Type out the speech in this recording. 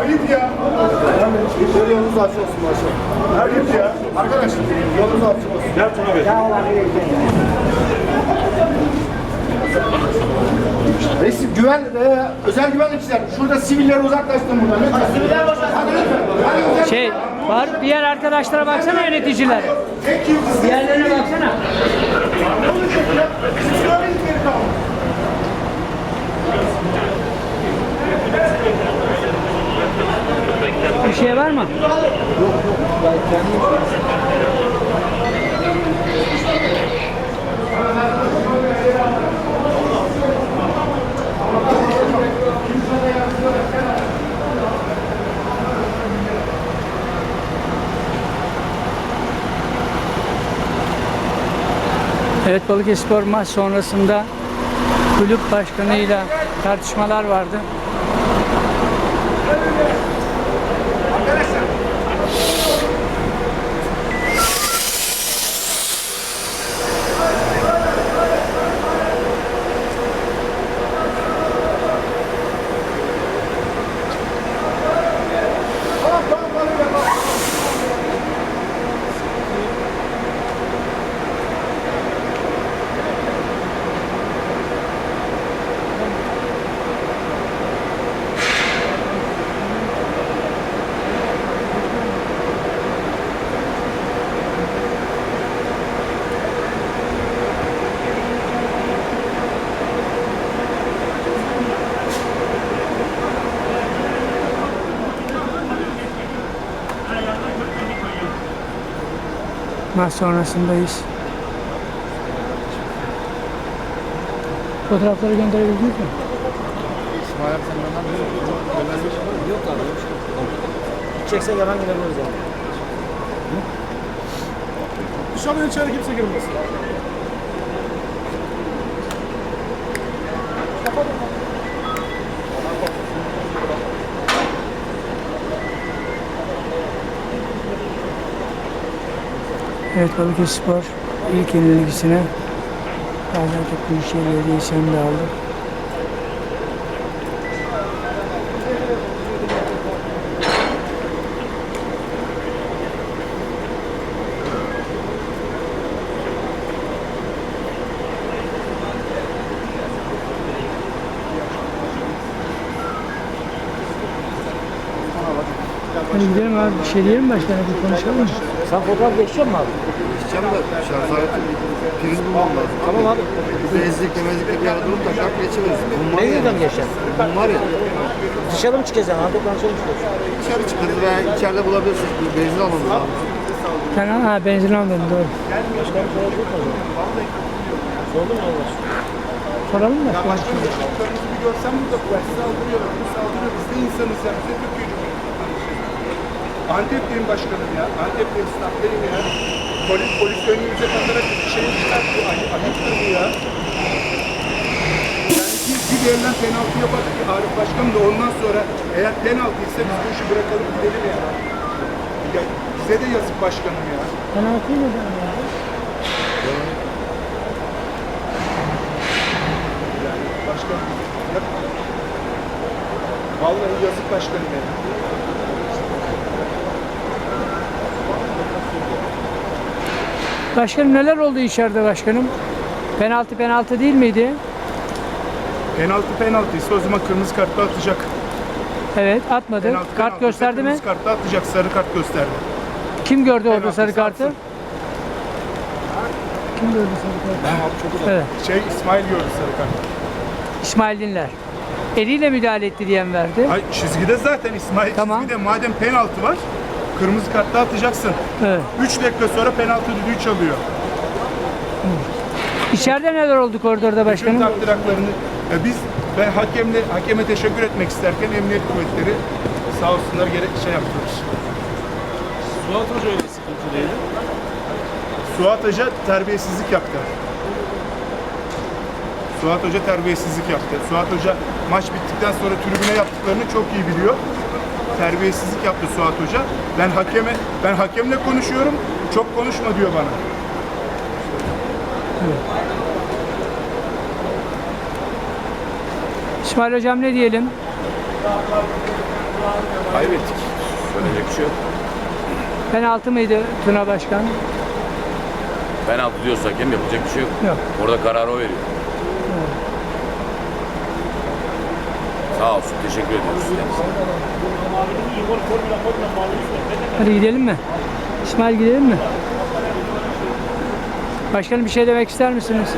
Ayıp ya. Şöyle yolunuz açık olsun başkanım. Ayıp ya. Arkadaşlar. Yolunuz açık olsun. Gel Tuna Bey. Reisim güven, e, özel güvenlikçiler. Şurada sivilleri uzaklaştırın buradan. Lütfen. Siviller Hadi lütfen. Hadi. Şey var diğer arkadaşlara baksana yöneticiler. Tek yıldız. Diğerlerine baksana. Siz söyleyin geri kalın. Şey var mı? Evet Balıkesirspor maç sonrasında kulüp başkanıyla tartışmalar vardı. Maç sonrasındayız. Fotoğrafları gönderebildiniz mi? Yok abi yok. Gideceksek hemen gidebiliriz yani. Dışarıdan içeri kimse girmesin. Evet Balıkesirspor ilk yenilgisine Gaziantep Büyükşehir Belediyesi'ni de aldı. Hadi gidelim abi bir şey diyelim başkana bir konuşalım mı? Sen fotoğraf geçiyor musun abi? Gideceğim de şarj aleti priz bulmam lazım. Tamam abi. Benzlikle menzlikle bir yerde durup da şart geçemez. Bunlar Ne ya. yüzden geçeceksin? Bunlar ya. Dışarı mı çıkacağız yani? Antep'ten dışarı mı çıkacağız? Dışarı çıkarız veya içeride bulabilirsiniz. Bir benzin almamız lazım. Sen ha benzin almadın doğru. Başka bir şey yok mu? Sordun mu Allah aşkına? Soralım da. Başkanım çocuklarımızı bir görsem burada polis saldırıyor, polis saldırıyor. Biz de insanız ya. Biz de Türkiye Cumhuriyeti. Antep'teyim başkanım ya. Antep'teyim, stat'tayım ya. Polis, polis önümüze bakarak bir şey çıkartıyor. Ay, ayıptır bu ya. Yani biz bir yerinden penaltı yaparız ki Arif Başkanım da ondan sonra eğer penaltı ise biz bu işi bırakalım gidelim ya. ya bize de yazık başkanım ya. Penaltı mı ben ya? Yani başkanım Vallahi yazık başkanım ya. Başkanım neler oldu içeride başkanım? Penaltı penaltı değil miydi? Penaltı penaltıysa o zaman kırmızı kartla atacak. Evet atmadı. Penaltı Kart penaltıysa gösterdi mi? Kırmızı kartla atacak, sarı kart gösterdi. Kim gördü orada Penaltı sarı kartı? satsın. Kim gördü sarı kartı? Evet. Şey İsmail gördü sarı kartı. İsmail Dinler. Eliyle müdahale etti diyen verdi. Ay çizgide zaten İsmail Tamam. çizgide madem penaltı var kırmızı kartla atacaksın. Evet. 3 dakika sonra penaltı düdüğü çalıyor. İçeride neler oldu koridorda Bütün başkanım? takdir haklarını e, biz ben hakemle hakeme teşekkür etmek isterken emniyet kuvvetleri sağ olsunlar gerek şey yaptılar. Suat Hoca öyle sıkıntılıydı. Suat Hoca terbiyesizlik yaptı. Suat Hoca terbiyesizlik yaptı. Suat Hoca maç bittikten sonra tribüne yaptıklarını çok iyi biliyor. Terbiyesizlik yaptı Suat Hoca. Ben hakeme ben hakemle konuşuyorum. Çok konuşma diyor bana. İsmail hocam ne diyelim? Kaybettik. Söyleyecek bir şey yok. Penaltı mıydı Tuna Başkan? Penaltı diyorsa hakem yapacak bir şey yok. Yok. Orada kararı o veriyor. Sağ olsun. Teşekkür ediyoruz. Hadi gidelim mi? İsmail gidelim mi? Başkanım bir şey demek ister misiniz?